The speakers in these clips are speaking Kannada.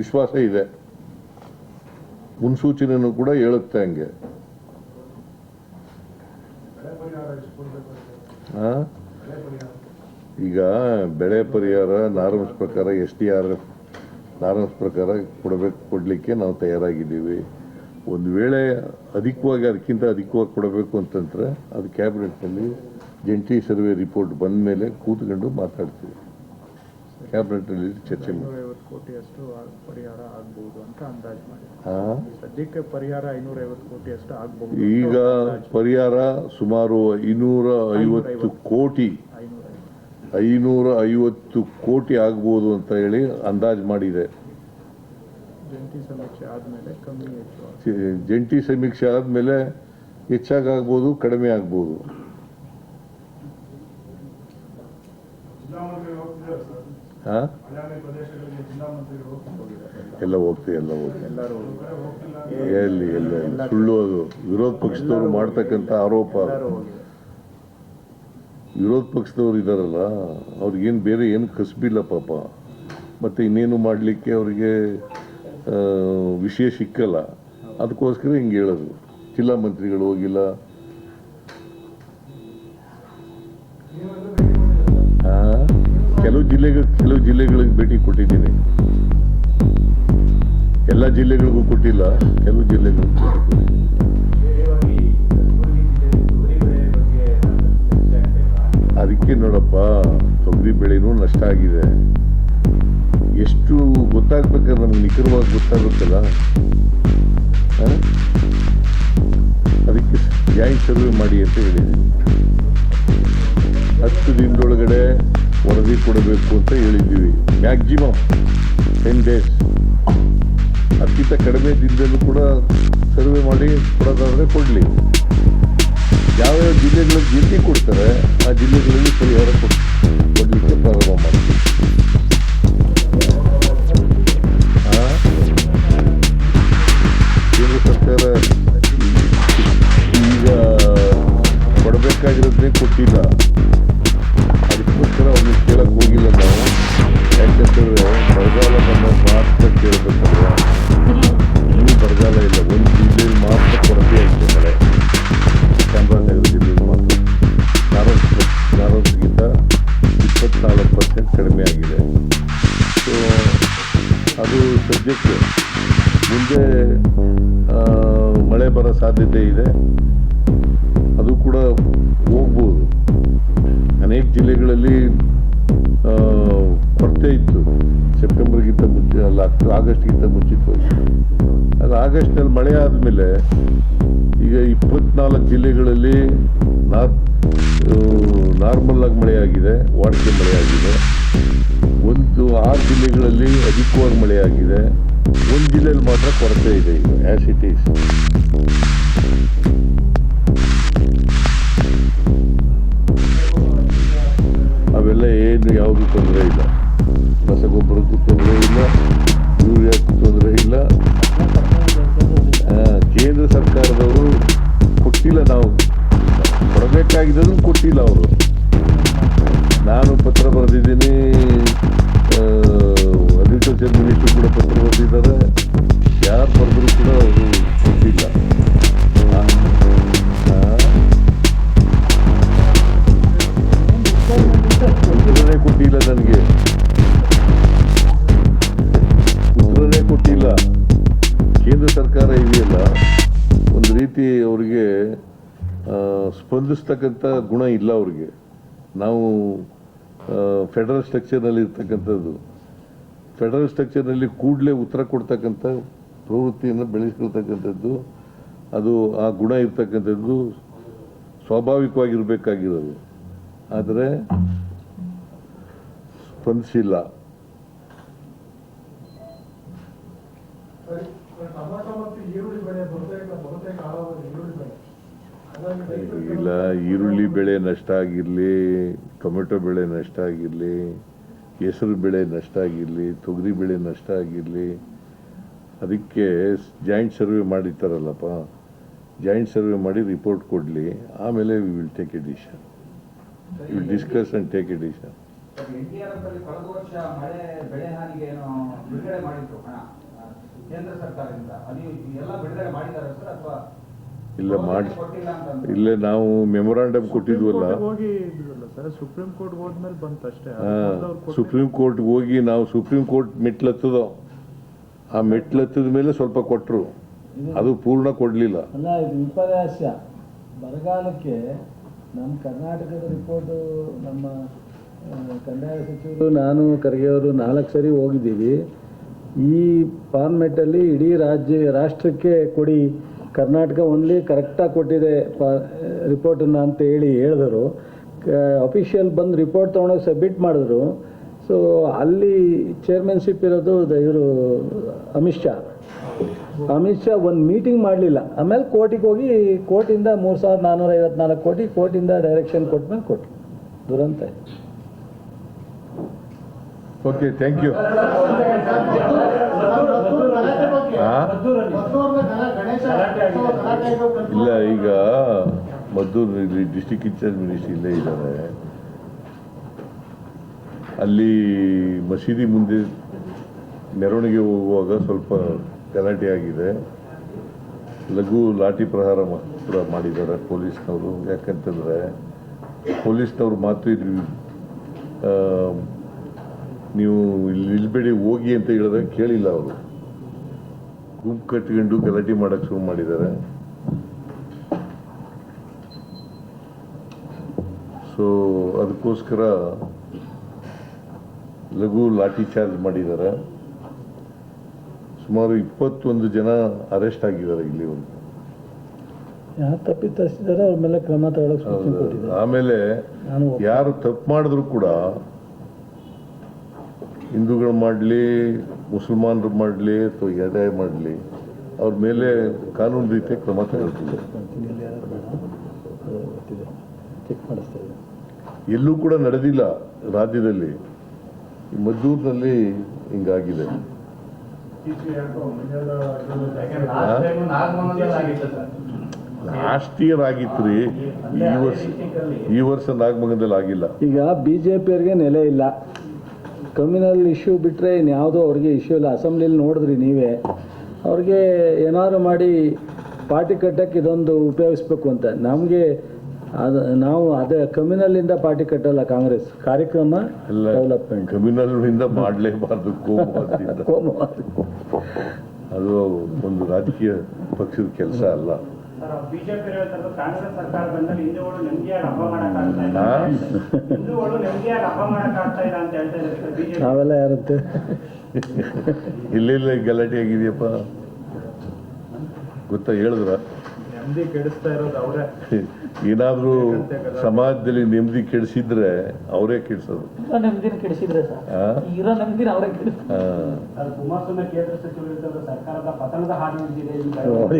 ವಿಶ್ವಾಸ ಇದೆ. ಮುನ್ಸೂಚನೆಯನ್ನು ಕೂಡ ಹೇಳುತ್ತೆ ಹಂಗೆ? ಈಗ ಬೆಳೆ ಪರಿಹಾರ, ನಾರ್ಮ್ಸ್ ಪ್ರಕಾರ S T R F, norms ಪ್ರಕಾರ ಕೊಡಬೇಕು, ಕೊಡಲಿಕ್ಕೆ ನಾವು ತಯಾರಾಗಿದ್ದೀವಿ. ಒಂದು ವೇಳೆ ಅಧಿಕವಾಗಿ, ಅದಕ್ಕಿಂತ ಅಧಿಕವಾಗಿ ಕೊಡಬೇಕು ಅಂತಂದ್ರೆ ಅದು ಕ್ಯಾಬಿನೆಟ್ನಲ್ಲಿ ಜಂಟಿ ಸರ್ವೆ ರಿಪೋರ್ಟ್ ಬಂದ ಮೇಲೆ ಕೂತ್ಕೊಂಡು ಮಾತಾಡ್ತೀವಿ. ಕ್ಯಾಬಿನೆಟ್ನಲ್ಲಿ ಚರ್ಚೆ ಮಾಡಿ. ಕೋಟಿಯಷ್ಟು ಪರಿಹಾರ ಆಗ್ಬಹುದು ಅಂತ ಅಂದಾಜು ಮಾಡಿ ಸದ್ಯಕ್ಕೆ ಪರಿಹಾರ ಐನೂರೈವತ್ತು ಕೋಟಿಯಷ್ಟು ಆಗಬಹುದು ಈಗ ಪರಿಹಾರ ಸುಮಾರು ಐನೂರ ಐವತ್ತು ಕೋಟಿ. ಐನೂರ ಐವತ್ತು ಕೋಟಿ ಆಗ್ಬೋದು ಅಂತ ಹೇಳಿ ಅಂದಾಜು ಮಾಡಿದೆ. ಜಂಟಿ ಸಮೀಕ್ಷೆ ಆದ್ಮೇಲೆ ಕಮ್ಮಿ ಜಂಟಿ ಸಮೀಕ್ಷೆ ಆದಮೇಲೆ ಹೆಚ್ಚಾಗ್ಬೋದು ಕಡಿಮೆ ಆಗ್ಬೋದು ಜಿಲ್ಲಾ ಮಂತ್ರಿ ಹೋಗ್ತಿದ್ದಾರೆ ಸರ್ ಹಾ? ಎಲ್ಲ ಹೋಗ್ತೀವಿ ಎಲ್ಲ ಹೋಗ್ತೀವಿ. ಎಲ್ಲಿ ಎಲ್ಲ ಸುಳ್ಳು ಅದು. ವಿರೋಧ ಪಕ್ಷದವರು ಮಾಡ್ತಕ್ಕಂಥ ಆರೋಪ. ವಿರೋಧ ಪಕ್ಷದವ್ರು ಇದ್ದಾರಲ್ಲ ಅವ್ರಿಗೇನು ಬೇರೆ ಏನು ಕಸಬಿಲ್ಲ ಪಾಪ. ಮತ್ತೆ ಇನ್ನೇನು ಮಾಡಲಿಕ್ಕೆ ಅವರಿಗೆ ವಿಷಯ ಸಿಕ್ಕಲ್ಲ. ಅದಕ್ಕೋಸ್ಕರ ಹಿಂಗೆ ಹೇಳೋದು. ಜಿಲ್ಲಾ ಮಂತ್ರಿಗಳು ಹೋಗಿಲ್ಲ ಕೆಲವು ಜಿಲ್ಲೆಗಳಿಗೆ ಭೇಟಿ ಕೊಟ್ಟಿದ್ದೀನಿ. ಎಲ್ಲ ಜಿಲ್ಲೆಗಳಿಗೂ ಕೊಟ್ಟಿಲ್ಲ, ಕೆಲವು ಜಿಲ್ಲೆಗಳಿಗೂ ಅದಕ್ಕೆ ನೋಡಪ್ಪ, ತೊಗರಿ ಬೆಳೆನೂ ನಷ್ಟ ಆಗಿದೆ. ಎಷ್ಟು ಗೊತ್ತಾಗ್ಬೇಕಾದ್ರೆ ನಮ್ಗೆ ನಿಖರವಾಗಿ ಗೊತ್ತಾಗುತ್ತಲ್ಲ? ಅದಕ್ಕೆ ಜಾಯಿಂಟ್ ಸರ್ವೆ ಮಾಡಿ ಅಂತ ಹೇಳಿದ್ದೀನಿ. ಹತ್ತು ದಿನದೊಳಗಡೆ ವರದಿ ಕೊಡಬೇಕು ಅಂತ ಹೇಳಿದ್ದೀವಿ. ಮ್ಯಾಕ್ಸಿಮಮ್ ಟೆನ್ ಡೇಸ್ ಅದಕ್ಕಿಂತ ಕಡಿಮೆ ದಿನದಲ್ಲೂ ಕೂಡ ಸರ್ವೆ ಮಾಡಿ ಕೊಡೋದಾದರೆ ಕೊಡಲಿ. ಯಾವ್ಯಾವ ಜಿಲ್ಲೆಗಳಿಗೆ ಜಿಲ್ಲೆ ಕೊಡ್ತಾರೆ, ಆ ಜಿಲ್ಲೆಗಳಲ್ಲಿ ಪರಿಹಾರ ಕೊಡ್, ಕೊಡಲಿಕ್ಕೆ ಪ್ರಾರಂಭ ಆ? ಕೇಂದ್ರ ಈಗ ಕೊಡಬೇಕಾಗಿರೋದನ್ನೇ ಕೊಟ್ಟಿಲ್ಲ. ಸಾಧ್ಯತೆ ಇದೆ. ಅದು ಕೂಡ ಹೋಗ್ಬೋದು. ಅನೇಕ ಜಿಲ್ಲೆಗಳಲ್ಲಿ ಕೊರತೆ ಇತ್ತು. ಸೆಪ್ಟೆಂಬರ್ಗಿಂತ ಮುಂಚೆ ಅಲ್ಲ ಆಗಸ್ಟ್ಗಿಂತ ಮುಂಚಿತವಾಗಿ ಅದು ಆಗಸ್ಟ್ನಲ್ಲಿ ಮಳೆ ಆದಮೇಲೆ ಈಗ ಇಪ್ಪತ್ನಾಲ್ಕು ಜಿಲ್ಲೆಗಳಲ್ಲಿ ನಾರ್ ನಾರ್ಮಲ್ ಆಗಿ ಮಳೆಯಾಗಿದೆ ವಾಡಿಕೆ ಮಳೆಯಾಗಿದೆ ಒಂದು ಆರು ಜಿಲ್ಲೆಗಳಲ್ಲಿ ಅಧಿಕವಾಗಿ ಮಳೆಯಾಗಿದೆ ಜಿಲ್ಲೆಯಲ್ಲಿ ಮಾತ್ರ ಕೊರತೆ ಇದೆ ಈಗ ಆ್ಯಸ್ ಇಟ್ ಈಸ್ ಅವೆಲ್ಲ ಏನು ಯಾವುದು ತೊಂದರೆ ಇಲ್ಲ. ರಸಗೊಬ್ಬರಕ್ಕೂ ತೊಂದರೆ ಇಲ್ಲ ಯೂರಿಯಾಕ್ಕೂ ತೊಂದರೆ ಇಲ್ಲ. ಕೇಂದ್ರ ಸರ್ಕಾರದವರು ಕೊಟ್ಟಿಲ್ಲ ನಾವು. ಕೊಡಬೇಕಾಗಿದ್ದನ್ನು ಕೊಟ್ಟಿಲ್ಲ ಅವರು. ನಾನು ಪತ್ರ ಬರೆದಿದ್ದೀನಿ ಅಗ್ರಿಕಲ್ಚರ್ ಮಿನಿಸ್ಟರ್ ಕೂಡ ಪತ್ರ ಬರೆದಿದ್ದಾರೆ. ಯಾರು ಬರೆದ್ರು ಕೂಡ ಅವರು ಕೊಟ್ಟಿಲ್ಲ ಉತ್ತರನೇ ಕೊಟ್ಟಿಲ್ಲ ನನಗೆ. ಉತ್ತರನೇ ಕೊಟ್ಟಿಲ್ಲ. ಕೇಂದ್ರ ಸರ್ಕಾರ ಇದೆಯಲ್ಲ, ಒಂದು ರೀತಿ ಅವರಿಗೆ ಸ್ಪಂದಿಸ್ತಕ್ಕಂಥ ಗುಣ ಇಲ್ಲ ಅವ್ರಿಗೆ. ನಾವು ಫೆಡರಲ್ ಸ್ಟ್ರಕ್ಚರ್ನಲ್ಲಿ ಇರ್ತಕ್ಕಂಥದ್ದು ಫೆಡರಲ್ ಸ್ಟ್ರಕ್ಚರ್ನಲ್ಲಿ ಕೂಡಲೇ ಉತ್ತರ ಕೊಡ್ತಕ್ಕಂಥ ಪ್ರವೃತ್ತಿಯನ್ನು ಬೆಳೆಸಿರ್ತಕ್ಕಂಥದ್ದು ಅದು ಆ ಗುಣ ಇರ್ತಕ್ಕಂಥದ್ದು ಸ್ವಾಭಾವಿಕವಾಗಿರಬೇಕಾಗಿರೋದು. ಆದರೆ ಸ್ಪಂದಿಸಿಲ್ಲ. ಇಲ್ಲ ಈರುಳ್ಳಿ ಬೆಳೆ ನಷ್ಟ ಆಗಿರಲಿ ಟೊಮೆಟೊ ಬೆಳೆ ನಷ್ಟ ಆಗಿರಲಿ ಹೆಸರು ಬೆಳೆ ನಷ್ಟ ಆಗಿರಲಿ ತೊಗರಿ ಬೆಳೆ ನಷ್ಟ ಆಗಿರಲಿ ಅದಕ್ಕೆ ಜಾಯಿಂಟ್ ಸರ್ವೆ ಮಾಡಿರ್ತಾರಲ್ಲಪ್ಪ ಜಾಯಿಂಟ್ ಸರ್ವೆ ಮಾಡಿ ರಿಪೋರ್ಟ್ ಕೊಡಲಿ ಆಮೇಲೆ we will take a decision will discuss and take a decision ಇಲ್ಲ ಮಾಡಿ ಇಲ್ಲ ಅಂತ ಇಲ್ಲೇ ನಾವು ಮೆಮೊರಾಂಡಮ್ ಕೊಟ್ಟಿದ್ವಲ್ಲ. ಸುಪ್ರೀಂ ಕೋರ್ಟ್ ಹೋಗಿ ನಾವು ಸುಪ್ರೀಂ ಕೋರ್ಟ್ ಮೆಟ್ಲತ್ತದೋ ಆ ಮೆಟ್ಲತ್ತದ ಮೇಲೆ ಸ್ವಲ್ಪ ಕೊಟ್ಟರು ಅದು ಪೂರ್ಣ ಕೊಡಲಿಲ್ಲ. ಅಲ್ಲ, ಇದು ವಿಪರ್ಯಾಸ ಬರಗಾಲಕ್ಕೆ ನಮ್ಮ ಕರ್ನಾಟಕದ ರಿಪೋರ್ಟು ನಮ್ಮ ಕಂದಾಯ ಸಚಿವರು, ನಾನು, ಖರ್ಗೆಯವರು ನಾಲ್ಕು ಸರಿ ಹೋಗಿದ್ದೀವಿ. ಈ ಫಾರ್ಮೆಟಲ್ಲಿ ಇಡೀ ರಾಜ್ಯ, ರಾಷ್ಟ್ರಕ್ಕೆ ಕೊಡಿ, ಕರ್ನಾಟಕ ಓನ್ಲಿ ಕರೆಕ್ಟಾಗಿ ಕೊಟ್ಟಿದೆ ಪಾ ರಿಪೋರ್ಟನ್ನು ಅಂತ ಹೇಳಿ ಹೇಳಿದರು. ಅಫಿಷಿಯಲ್ ಬಂದು ರಿಪೋರ್ಟ್ ತೊಗೊಂಡೋಗಿ ಸಬ್ಮಿಟ್ ಮಾಡಿದ್ರು. ಸೊ ಅಲ್ಲಿ ಚೇರ್ಮನ್ಶಿಪ್ ಇರೋದು ಇವರು ಅಮಿತ್ ಶಾ. ಅಮಿತ್ ಶಾ ಒಂದು ಮೀಟಿಂಗ್ ಮಾಡಲಿಲ್ಲ. ಆಮೇಲೆ ಕೋರ್ಟಿಗೆ ಹೋಗಿ ಕೋರ್ಟಿಂದ ಮೂರು ಸಾವಿರದ ನಾನ್ನೂರ ಐವತ್ನಾಲ್ಕು ಕೋಟಿ ಕೋರ್ಟಿಂದ ಡೈರೆಕ್ಷನ್ ಕೊಟ್ಮೇಲೆ ಕೊಟ್ಟು ದುರಂತ ಓಕೆ ಥ್ಯಾಂಕ್ ಯು? ಇಲ್ಲ ಈಗ ಮದ್ದೂರು ಇಲ್ಲಿ ಡಿಸ್ಟಿಕ್ ಇನ್ಚಾರ್ಜ್ ಮಿನಿಸ್ಟ್ರಿ ಇಲ್ಲೇ ಇದ್ದಾರೆ. ಅಲ್ಲಿ ಮಸೀದಿ ಮುಂದೆ ಮೆರವಣಿಗೆ ಹೋಗುವಾಗ ಸ್ವಲ್ಪ ಗಲಾಟೆ ಆಗಿದೆ. ಲಘು ಲಾಠಿ ಪ್ರಹಾರ ಕೂಡ ಮಾಡಿದ್ದಾರೆ ಪೊಲೀಸ್ನವರು. ಯಾಕಂತಂದರೆ ಪೊಲೀಸ್ನವ್ರು ಮಾತು ಇದು ನೀವು ಇಲ್ಲಿ ನಿಲ್ಬೇಡಿ, ಹೋಗಿ ಅಂತ ಹೇಳಿದಾಗ ಕೇಳಿಲ್ಲ ಅವರು. ಗುಂಪು ಕಟ್ಕೊಂಡು ಗಲಾಟೆ ಮಾಡಕ್ಕೆ ಶುರು ಮಾಡಿದ್ದಾರೆ. ಸೊ ಅದಕ್ಕೋಸ್ಕರ ಲಘು ಲಾಠಿ ಚಾರ್ಜ್ ಮಾಡಿದ್ದಾರೆ. ಸುಮಾರು ಇಪ್ಪತ್ತೊಂದು ಜನ ಅರೆಸ್ಟ್ ಆಗಿದ್ದಾರೆ ಇಲ್ಲಿವರೆಗೂ ಯಾರು ತಪ್ಪಿತಸ್ಥಿದ್ದಾರೆ ಅವ್ರ ಮೇಲೆ ಕ್ರಮ ತಗೊಳ್ಳೋಕೆ ಆಮೇಲೆ ಯಾರು ತಪ್ಪು ಮಾಡಿದ್ರು ಕೂಡ ಹಿಂದೂಗಳು ಮಾಡಲಿ ಮುಸಲ್ಮಾನರು ಮಾಡಲಿ ಅಥವಾ ಎಡಾಯ ಮಾಡಲಿ ಅವ್ರ ಮೇಲೆ ಕಾನೂನು ರೀತಿಯ ಕ್ರಮ ತಗೊಳ್ತಿದೆ. ಎಲ್ಲೂ ಕೂಡ ನಡೆದಿಲ್ಲ ರಾಜ್ಯದಲ್ಲಿ. ಮದ್ದೂರಿನಲ್ಲಿ ಹಿಂಗಾಗಿದೆ. ಲಾಸ್ಟ್ ಇಯರ್ ಆಗಿತ್ತು ರೀ ಈ ವರ್ಷ ಈ ವರ್ಷ ನಾಗಮಂಗಲದಲ್ಲಿ ಆಗಿಲ್ಲ. ಈಗ ಬಿ ಜೆ ಪಿಯವ್ರಿಗೆ ನೆಲೆ ಇಲ್ಲ. ಕಮ್ಯುನಲ್ ಇಶ್ಯೂ ಬಿಟ್ಟರೆ ಇನ್ಯಾವುದೋ ಅವ್ರಿಗೆ ಇಶ್ಯೂ ಇಲ್ಲ. ಅಸೆಂಬ್ಲಿಲಿ ನೋಡಿದ್ರಿ ನೀವೇ. ಅವ್ರಿಗೆ ಏನಾದ್ರು ಮಾಡಿ ಪಾರ್ಟಿ ಕಟ್ಟಕ್ಕೆ ಇದೊಂದು ಉಪಯೋಗಿಸ್ಬೇಕು ಅಂತ. ನಮಗೆ ಅದು ನಾವು ಅದೇ ಕಮ್ಯುನಲ್ಲಿಂದ ಪಾರ್ಟಿ ಕಟ್ಟಲ್ಲ ಕಾಂಗ್ರೆಸ್. ಕಾರ್ಯಕ್ರಮ ಡೆವಲಪ್ಮೆಂಟ್ ಕಮ್ಯುನಲ್ ಇಂದ ಮಾಡಲೇಬಾರ್ದು ಅದು ಒಂದು ರಾಜಕೀಯ ಪಕ್ಷದ ಕೆಲಸ ಅಲ್ಲ. ನಾವೆಲ್ಲ ಯಾರುತ್ತೆ ಇಲ್ಲಿಲ್ಲ ಗಲಾಟೆ ಆಗಿದೆಯಪ್ಪ? ಗೊತ್ತಾ ಹೇಳಿದ್ರ? ನೆಮ್ಮದಿ ಕೆಡಿಸ್ತಾ ಇರೋದು ಅವರೇ. ಏನಾದ್ರೂ ಸಮಾಜದಲ್ಲಿ ನೆಮ್ಮದಿ ಕೆಡಿಸಿದ್ರೆ ಅವರೇ ಕೆಡಿಸೋದು.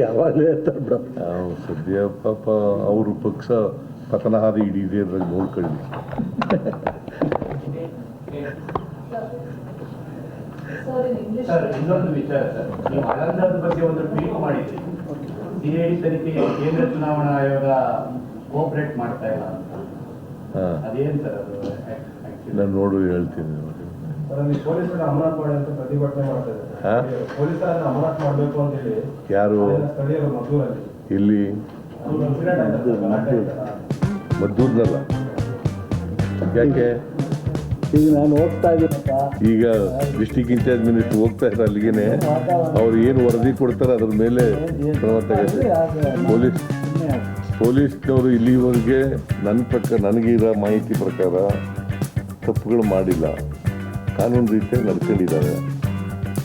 ಯಾವಾಗಲೇ ಸದ್ಯ ಪಾಪ ಅವ್ರ ಪಕ್ಷ ಪತನ ಹಾದಿ ಹಿಡಿದಿದೆ ಅದ್ರಾಗ ನೋಡ್ಕೊಳ್ಳಿ. ಸರ್ ಇನ್ನೊಂದು ವಿಚಾರ ಸರ್. ನೀವು ಆಳಂದದ ಬಗ್ಗೆ ಒಂದು ಟ್ವೀಟ್ ಮಾಡಿದ್ರಿ. ಸಿಐಡಿ ತನಿಖೆ ಕೇಂದ್ರ ಚುನಾವಣಾ ಆಯೋಗ ಕೋಆಪರೇಟ್ ಮಾಡ್ತಾ ಇಲ್ಲ ಅಂತ. ಹಾ. ಅದೇನ್ ಸರ್ ಅದು? ನಾನು ನೋಡು ಹೇಳ್ತೀನಿ ಪೊಲೀಸರ ಅಮಾನತ್ ಮಾಡಿ ಅಂತ ಪ್ರತಿಭಟನೆ ಮಾಡ್ತಾ ಹಾ? ಇದ್ದಾರೆ ಪೊಲೀಸರನ್ನ ಅಮಾನತ್ ಮಾಡಬೇಕು ಅಂತ ಹೇಳಿ ಯಾರು? ಸ್ಥಳೀಯರು ಮದ್ದೂರಲ್ಲಿ. ಇಲ್ಲಿ. ಮದ್ದೂರ್ನಲ್ಲ. ಯಾಕೆ? ಈಗ ನಾನು ಹೋಗ್ತಾ ಇದ್ದೀನಪ್ಪ ಈಗ ಡಿಸ್ಟಿಕ್ ಇನ್ಚಾರ್ಜ್ ಮಿನಿಸ್ಟರ್ ಹೋಗ್ತಾ ಇದ್ದಾರೆ ಅಲ್ಲಿಗೆ ಅವ್ರು ಏನು ವರದಿ ಕೊಡ್ತಾರೆ ಅದ್ರ ಮೇಲೆ ಕ್ರಮ ಪೊಲೀಸ್ ಪೊಲೀಸ್ನವರು ಇಲ್ಲಿವರೆಗೆ ನನ್ನ ಪ್ರಕಾರ ನನಗಿರೋ ಮಾಹಿತಿ ಪ್ರಕಾರ ತಪ್ಪುಗಳು ಮಾಡಿಲ್ಲ. ಕಾನೂನು ರೀತಿಯಾಗಿ ನಡ್ಕೊಂಡಿದ್ದಾರೆ.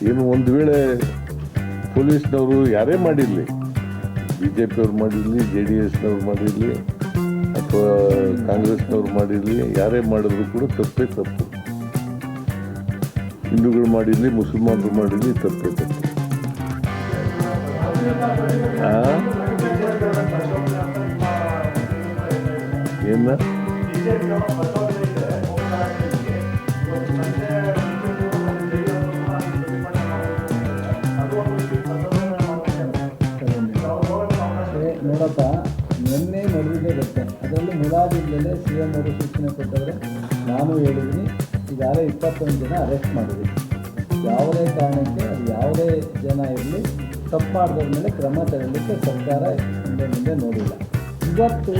ಏನು ಒಂದು ವೇಳೆ ಪೊಲೀಸ್ನವರು ಯಾರೇ ಮಾಡಿರಲಿ ಬಿ ಜೆ ಪಿಯವ್ರು ಮಾಡಿರಲಿ ಜೆ ಡಿ ಎಸ್ನವ್ರು ಮಾಡಿರಲಿ ಕಾಂಗ್ರೆಸ್ನವ್ರು ಮಾಡಿರಲಿ ಯಾರೇ ಮಾಡಿದ್ರು ಕೂಡ ತಪ್ಪೇ ತಪ್ಪು. ಹಿಂದೂಗಳು ಮಾಡಿರಲಿ ಮುಸಲ್ಮಾನರು ಮಾಡಿರಲಿ ತಪ್ಪೇ ತಪ್ಪು? ಏನ? ಅದರಲ್ಲಿ ಸಿ ಎಂ ಅವರು ಸೂಚನೆ ಕೊಟ್ಟವ್ರೆ, ನಾನು ಹೇಳಿದ್ದೀನಿ, ಈಗಾಗಲೇ ಇಪ್ಪತ್ತೊಂದು ಜನ ಅರೆಸ್ಟ್ ಮಾಡಿದ್ವಿ. ಯಾವುದೇ ಕಾರಣಕ್ಕೆ, ಅದು ಯಾವುದೇ ಜನ ಇರಲಿ ತಪ್ಪು ಮೇಲೆ ಕ್ರಮ ತಗೊಳ್ಳಿಕ್ಕೆ ಸರ್ಕಾರ ಮುಂದೆ ಮುಂದೆ ನೋಡಿಲ್ಲ. ಇವತ್ತು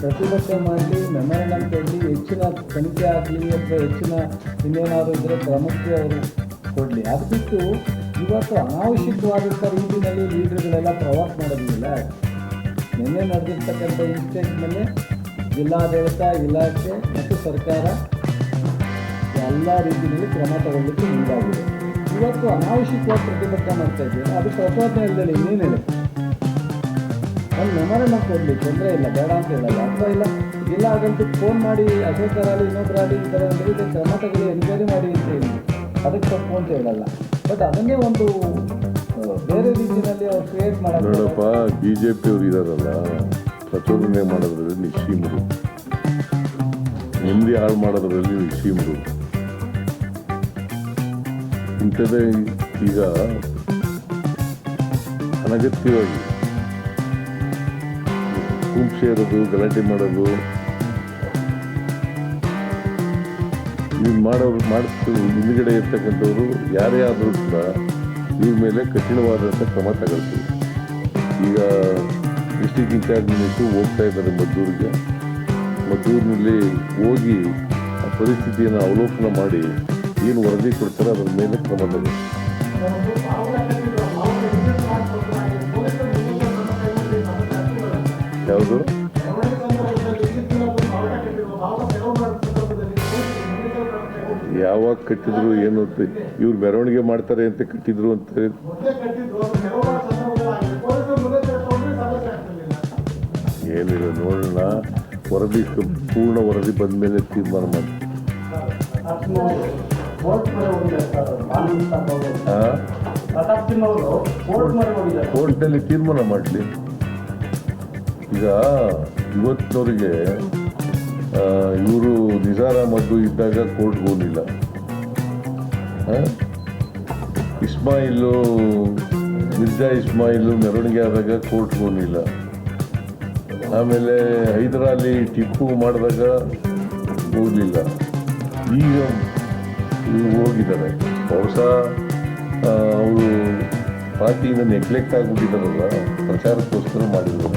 ಪ್ರತಿಭಟನೆ ಮಾಡಲಿ ಮೆಮೊರಂಡಮ್ ಕೊಡಲಿ, ಹೆಚ್ಚಿನ ತನಿಖೆ ಆಗಲಿ ಅಥವಾ ಹೆಚ್ಚಿನ ಇನ್ನೇನಾದರೂ ಇದ್ದರೆ ಕ್ರಮಕ್ಕೆ ಅವರು ಕೊಡಲಿ. ಅದು ಬಿಟ್ಟು ಇವತ್ತು ಅನಾವಶ್ಯಕವಾದಂಥ ರೀತಿಯಲ್ಲಿ ಲೀಡರ್ಗಳೆಲ್ಲ ಪ್ರವಾಸ ಮಾಡೋದಿಲ್ಲ. ನಿನ್ನೆ ನಡೆದಿರ್ತಕ್ಕಂಥ ಇನ್ಸಿಡೆಂಟ್ನಲ್ಲಿ ಜಿಲ್ಲಾಡಳಿತ ಇಲಾಖೆ ಮತ್ತು ಸರ್ಕಾರ ಎಲ್ಲ ರೀತಿಯಲ್ಲಿ ಕ್ರಮ ತಗೊಳ್ಳಿಕ್ಕೆ ಮುಂದಾಗಿದೆ. ಇವತ್ತು ಅನಾವಶ್ಯಕವಾಗಿ ಪ್ರತಿಭಟನೆ ಮಾಡ್ತಾ ಇದ್ದೀವಿ. ಅದು ಪ್ರಚೋದನೆ ಇಲ್ಲದೆ ಇನ್ನೇನು ಹೇಳಿ ಒಂದು ನಾವು ಕೊಡಲಿ ತೊಂದರೆ ಇಲ್ಲ ಬೇಡ ಅಂತ ಹೇಳಲ್ಲ ಅಥವಾ ಇಲ್ಲ? ಜಿಲ್ಲಾಡಳಿತಕ್ಕೆ ಫೋನ್ ಮಾಡಿ ಅಶೋಕರಾಗಲಿ ಇನ್ನೊಬ್ಬರಾಗಲಿ ಈ ಥರ ಒಂದು ರೀತಿ ಕ್ರಮ ತಗೊಳ್ಳಿ ಎನ್ಕ್ವೈರಿ ಮಾಡಿ ಅಂತ ಹೇಳಿ. ಅದಕ್ಕೆ ತಪ್ಪು ಅಂತ ಹೇಳಲ್ಲ. ಬಟ್ ಅದನ್ನೇ ಒಂದು ಬೇರೆ ರೀತಿಯಲ್ಲಿ ಅವ್ರು ಕ್ರಿಯೇಟ್ ನೋಡಪ್ಪ ಮಾಡೋದು ಬಿ ಜೆ ಪಿ ಅವ್ರು ಇದಾರಲ್ಲ. ಪ್ರಚೋದನೆ ಮಾಡೋದ್ರಲ್ಲಿ ಸೀಮರು. ನೆಮ್ಮದಿ ಹಾಳು ಮಾಡೋದ್ರಲ್ಲಿ ಸೀಮರು. ಇಂಥದ್ದೇ ಈಗ ಅನಗತ್ಯವಾಗಿ ಗುಂಪು ಸೇರೋದು, ಗಲಾಟೆ ಮಾಡೋದು. ಇವ್ನು ಮಾಡೋರು ಮಾಡಿಸ್ತು ಹಿಂದ್ಗಡೆ ಇರ್ತಕ್ಕಂಥವ್ರು ಯಾರೇ ಆದರೂ ಕೂಡ ಇವ್ರ ಮೇಲೆ ಕಠಿಣವಾದಂಥ ಕ್ರಮ ತಗೊಳ್ತೀವಿ. ಈಗ ಡಿಸ್ಟಿಕ್ ಇನ್ಚಾರ್ಜ್ ಮಿನಿಸ್ಟ್ರು ಹೋಗ್ತಾ ಇದ್ದಾರೆ ಮದ್ದೂರಿಗೆ. ಮದ್ದೂರಿನಲ್ಲಿ ಹೋಗಿ ಆ ಪರಿಸ್ಥಿತಿಯನ್ನು ಅವಲೋಕನ ಮಾಡಿ ಏನು ವರದಿ ಕೊಡ್ತಾರೆ ಅದರ ಮೇಲೆ ಕ್ರಮ ತಗೊಳ್ಳಿ. ಯಾವುದು? ಯಾವಾಗ ಕಟ್ಟಿದ್ರು, ಏನು ಅಂತ ಇವ್ರು ಮೆರವಣಿಗೆ ಮಾಡ್ತಾರೆ ಅಂತ ಕಟ್ಟಿದ್ರು ಅಂತ ನೋಡೋಣ ವರದಿ ಪೂರ್ಣ ವರದಿ ಬಂದ ಮೇಲೆ ತೀರ್ಮಾನ ಮಾಡಿ. ಕೋರ್ಟ್ ಮೊರೆ ಹೋಗಿದ್ದಾರೆ ಸರ್ ಕಾನೂನು ಸ್ಥಾಪನೆ ಹಾಂ ಪ್ರತಾಪ್ ಸಿಂಗ್ ಕೋರ್ಟ್ ಮೊರೆ ಹೋಗಿದ್ದಾರೆ ಕೋರ್ಟ್ನಲ್ಲಿ ತೀರ್ಮಾನ ಮಾಡಲಿ. ಈಗ ಇವತ್ತಿನವರಿಗೆ ಇವರು ನಿಜಾರ ಮದ್ದು ಇದ್ದಾಗ ಕೋರ್ಟ್ಗೆ ಹೋಗಲಿಲ್ಲ. ಇಸ್ಮಾಯಿಲು, ಮಿರ್ಜಾ ಇಸ್ಮಾಯಿಲು ಮೆರವಣಿಗೆ ಆದಾಗ ಕೋರ್ಟ್ಗೆ ಹೋಗಲಿಲ್ಲ. ಆಮೇಲೆ ಹೈದರಾಲಿ ಟಿಪ್ಪು ಮಾಡಿದಾಗ ಹೋಗಲಿಲ್ಲ. ಈಗ ಹೋಗಿದ್ದಾರೆ. ಬಹುಶಃ ಅವರು ಪಾರ್ಟಿಯಿಂದ ನೆಗ್ಲೆಕ್ಟ್ ಆಗಿಬಿಟ್ಟಿದ್ದಾರಲ್ಲ, ಪ್ರಚಾರಕ್ಕೋಸ್ಕರ ಮಾಡಿದ್ರು.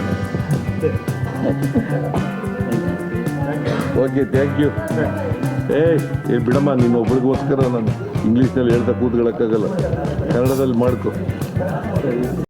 ಓಕೆ ಥ್ಯಾಂಕ್ ಯು ಏ ಏ, ಬಿಡಮ್ಮ, ನೀನು ಒಬ್ಬಳಿಗೋಸ್ಕರ ನಾನು ಇಂಗ್ಲೀಷ್ನಲ್ಲಿ ಹೇಳ್ತಾ ಕೂತ್ಕೊಳ್ಳೋಕ್ಕಾಗಲ್ಲ. ಕನ್ನಡದಲ್ಲಿ ಮಾಡ್ಕೊ.